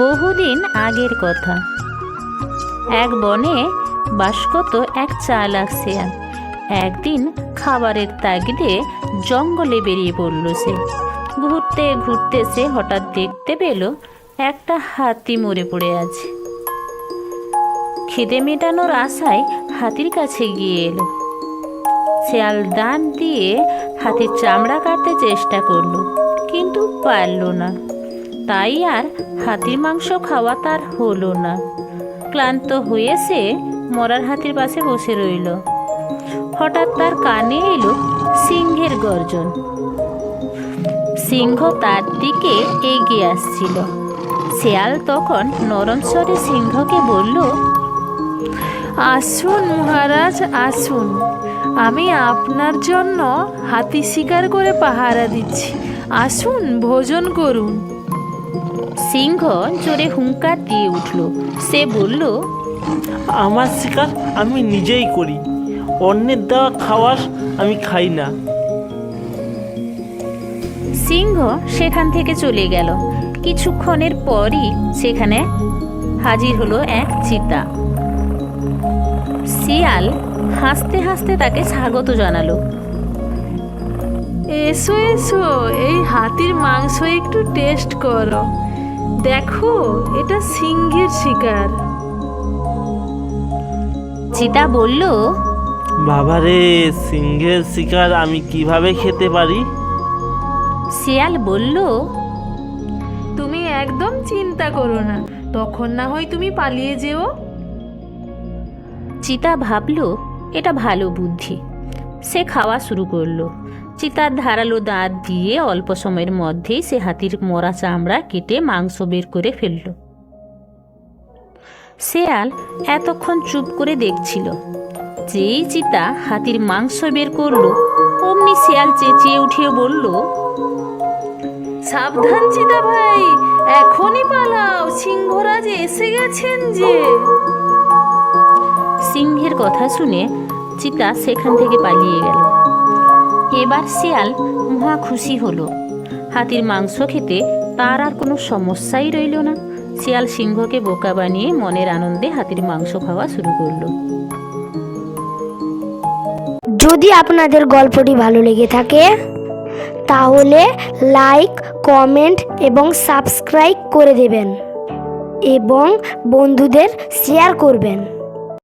বহুদিন আগের কথা। এক বনে বাস করত এক চালাক শেয়াল একদিন খাবারের তাগিদে জঙ্গলে বেরিয়ে পড়ল সে। ঘুরতে ঘুরতে সে হঠাৎ দেখতে পেল, একটা হাতি মরে পড়ে আছে। খিদে মেটানোর আশায় হাতির কাছে গিয়ে এলো। শেয়াল দাঁত দিয়ে হাতির চামড়া কাটতে চেষ্টা করল, কিন্তু পারল না। তাই আর হাতির মাংস খাওয়া তার হলো না। ক্লান্ত হয়ে সে মরার হাতির পাশে বসে রইল। হঠাৎ তার কানে এলো সিংহের গর্জন। সিংহ তার দিকে এগিয়ে আসছিল। শেয়াল তখন নরম স্বরে সিংহকে বলল, আসুন মহারাজ, আসুন। আমি আপনার জন্য হাতি শিকার করে পাহারা দিচ্ছি। আসুন, ভোজন করুন। সিংহ জোরে হুঙ্কার দিয়ে উঠল। সে বলল আমার শিকার আমি নিজেই করি। অন্যের দেওয়া খাওয়ার আমি খাই না। সিংহ সেখান থেকে চলে গেল। কিছুক্ষণের পরই সেখানে হাজির হলো এক চিতা। শিয়াল হাসতে হাসতে তাকে স্বাগত জানালো। এসো এসো এই হাতির মাংস একটু টেস্ট করো। দেখো এটা সিংহের শিকার। চিতা বলল বাবারে সিংহের শিকার আমি কীভাবে খেতে পারি? শিয়াল বলল তুমি একদম চিন্তা করো না তখন না হয় তুমি পালিয়ে যেও। চিতা ভাবল এটা ভালো বুদ্ধি। সে খাওয়া শুরু করল। চিতার ধারালো দাঁত দিয়ে অল্প সময়ের মধ্যেই সে হাতির মরা চামড়া কেটে মাংস বের করে ফেলল। শেয়াল এতক্ষণ চুপ করে দেখছিল। যেই চিতা হাতির মাংস বের করল, অমনি শেয়াল চেঁচিয়ে উঠিয়ে বলল, সাবধান চিতা ভাই, এখনই পালাও, সিংহরাজ এসে গেছেন যে। সিংহের কথা শুনে চিতা সেখান থেকে পালিয়ে গেল। এবার শিয়াল মহা খুশি হলো। হাতির মাংস খেতে তার আর কোনো সমস্যাই রইল না। শিয়াল সিংহকে বোকা বানিয়ে মনের আনন্দে হাতির মাংস খাওয়া শুরু করল। যদি আপনাদের গল্পটি ভালো লেগে থাকে, তাহলে লাইক কমেন্ট এবং সাবস্ক্রাইব করে দেবেন এবং বন্ধুদের শেয়ার করবেন।